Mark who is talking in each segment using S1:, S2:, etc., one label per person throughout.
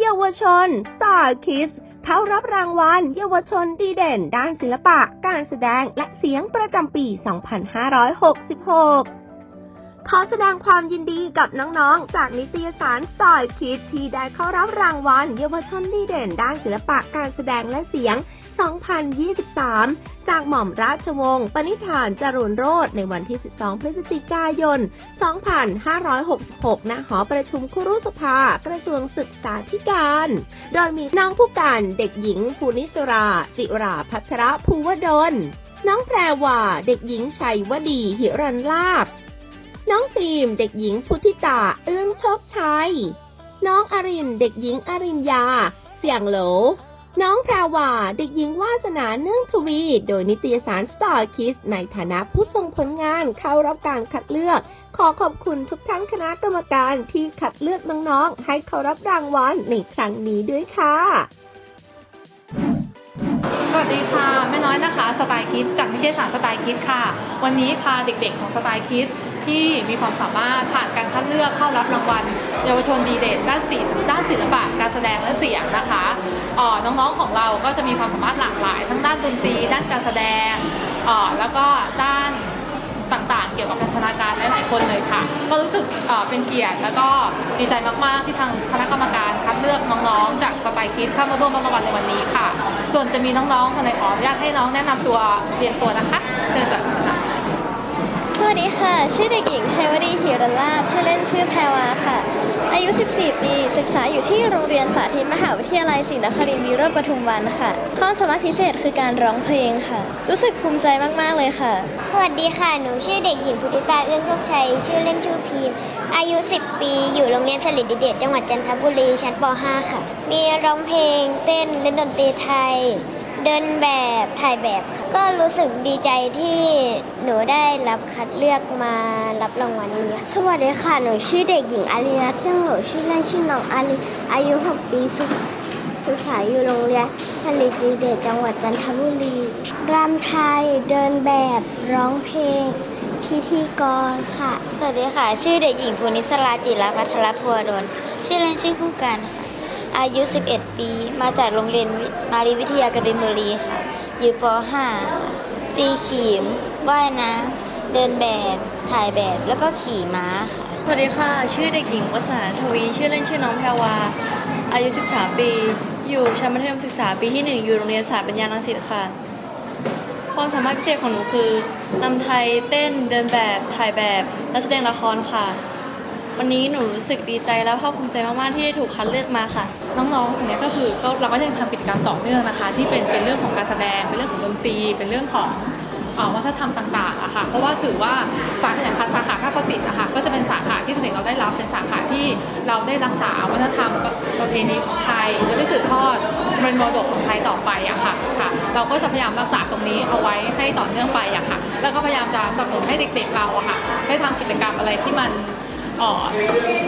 S1: เยาวชน Star Kids เขารับรางวัลเยาวชนดีเด่น ด้านศิลปะ การแสดงและเสียงประจำปี 2566ขอแสดงความยินดีกับน้องๆ จากนิตยสารสอยคิดที่ได้เข้ารับรางวัลเยาวชนดีเด่น ด้านศิลปะการแสดงและเสียง 2023 จากหม่อมราชวงศ์ปณิธานจรุนโรธในวันที่ 12 พฤศจิกายน 2566 ณ หอประชุมครุสภา กระทรวงศึกษาธิการ โดยมีน้องผู้การเด็กหญิงภูนิสรา จิราพัทรภูวดล น้องแพรวาเด็กหญิงชัยวดีหิรันลาบ น้องฟิล์มเด็กหญิงพุทธิตาเอื้องโชคชัย น้องอรินเด็กหญิงอรินยา เสียงโหล น้องแพรวาเด็กหญิงวาสนาเนื่องทวี โดยนิตยสาร Star Kids ในฐานะผู้ทรงผลงานเข้ารับการคัดเลือก ขอขอบคุณทุกท่านคณะกรรมการที่คัดเลือกน้องๆ ให้เขารับรางวัลในครั้งนี้ด้วยค่ะ
S2: สวัสดีค่ะ แม่น้อยนะคะ สไตล์คิดจากนิเทศศารสไตล์คิดค่ะ วันนี้พาเด็กๆของสไตล์คิด ที่มีความสามารถผ่านการคัดเลือกเข้ารับรางวัล เยาวชนดีเด่นด้านศิลป์ด้านศิลปะการแสดงและเสียงนะคะน้องๆของเราก็จะมีความสามารถหลากหลาย ทั้งด้านดนตรีด้านการแสดงแล้วก็ด้านต่างๆ เกี่ยวกับพัฒนาการหลายๆคนเลยค่ะ ก็รู้สึกเป็นเกียรติแล้วก็ดีใจมากๆที่ทางคณะกรรมการคัดเลือกน้องๆ จากสไตล์คิดเข้ามาร่วมรับรางวัลในวันนี้ค่ะ ส่วนจะมีน้องๆคนไหนขออนุญาตให้น้องแนะนำตัวเรียนตัวนะคะเชิญจ้ะ
S3: สวัสดี ค่ะ ชื่อเด็กหญิงชัยวดีหิรันลาบชื่อเล่นชื่อแพรวาค่ะ อายุ 14 ปี ศึกษาอยู่ที่โรงเรียนสาธิตมหาวิทยาลัยศรีนครินทร์วีโรจน์ปทุมวันค่ะความสามารถพิเศษคือการร้องเพลงค่ะ รู้สึกภูมิใจมาก ๆ เลยค่ะ
S4: สวัสดีค่ะ หนูชื่อเด็กหญิงพุทธิตาเอื้องโชคชัย ชื่อเล่นชื่อพีม อายุ 10 ปี อยู่โรงเรียนสลิดดิเดตจังหวัดจันทบุรี ชั้นป .5 ค่ะ มีร้องเพลง เต้น เล่นดนตรีไทย เดินแบบถ่ายแบบค่ะก็รู้สึกดีใจที่หนูได้รับคัดเลือกมารับรางวัลนี้ค่ะสวัสดีค่ะ หนูชื่อเด็กหญิงอารีรัตน์เซี่ยงโหลชื่อเล่นชื่อน้องอารีอายุ6ปีศึกศึกษาอยู่โรงเรียนสลิดดิเดตจังหวัดจันทบุรีรำไทยเดินแบบร้องเพลง พิธีกรค่ะ
S3: สวัสดีค่ะ ชื่อเด็กหญิงภูนิสราจิรพัทรพัวดลชื่อเล่นชื่อผู้การค่ะ อายุ 11 ปี มาจากโรงเรียนมารีวิทยากบินบุรีค่ะ อยู่ป .5 ตีขีม ว่ายน้ำ เดินแบบ ถ่ายแบบ แล้วก็ขี่ม้าค่ะ
S5: สวัสดีค่ะ ชื่อเด็กหญิงวัฒนาทวี ชื่อเล่นชื่อน้องแพรวา อายุ 13 ปี อยู่ชั้นมัธยมศึกษาปีที่ 1 อยู่โรงเรียนสายปัญญาลังสิตค่ะ ความสามารถพิเศษของหนูคือรำไทย เต้น เดินแบบ ถ่ายแบบ และแสดงละครค่ะ วันนี้หนูรู้สึกดีใจและภาคภูมิใจมาก ๆ ที่ได้ถูกคัดเลือกมาค่ะ
S2: น้องๆคนนี้ก็คือก็เราก็ยังทำกิจกรรมต่อเนื่องนะคะ ที่เป็นเป็นเรื่องของการแสดง เป็นเรื่องของดนตรี เป็นเรื่องของวัฒนธรรมต่างๆอะค่ะ เพราะว่าถือว่าสาขาอย่างสาขาข้าประสิทธิ์นะคะก็จะเป็นสาขาที่เด็กเราได้รับเป็นสาขาที่เราได้รักษาวัฒนธรรมประเพณีของไทยจะได้สืบทอดเป็นมรดกของไทยต่อไปอะค่ะค่ะ เราก็จะพยายามรักษาตรงนี้เอาไว้ให้ต่อเนื่องไปอะค่ะ แล้วก็พยายามจะสนับสนุนให้เด็กๆเราอะค่ะ ได้ทำกิจกรรมอะไรที่มัน อ่อ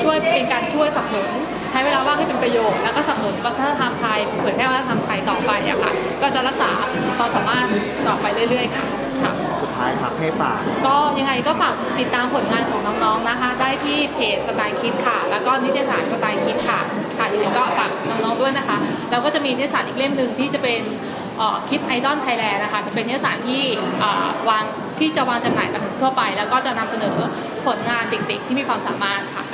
S2: ช่วยเป็นการช่วยสนับสนุนใช้เวลาว่างให้เป็นประโยชน์แล้วก็สนับสนุนวัฒนธรรมไทยเผยแพร่วัฒนธรรมไทยต่อไปอะค่ะ ก็จะรักษาความสามารถต่อไปเรื่อยๆค่ะค่ะ
S6: สุดท้ายครับให้ฝาก
S2: ก็ยังไงก็ฝากติดตามผลงานของน้องๆนะคะ ได้ที่เพจสไตล์คิดค่ะ แล้วก็นิตยสารสไตล์คิดค่ะค่ะยังไงก็ฝากน้องๆด้วยนะคะ แล้วก็จะมีนิตยสารอีกเล่มหนึ่งที่จะเป็น คิดไอดอลไทยแลนด์นะคะจะเป็นนิตยสารที่วางที่จะวางจำหน่ายตามทั่วไป แล้วก็จะนำเสนอผลงานเด็กๆ ที่มีความสามารถค่ะ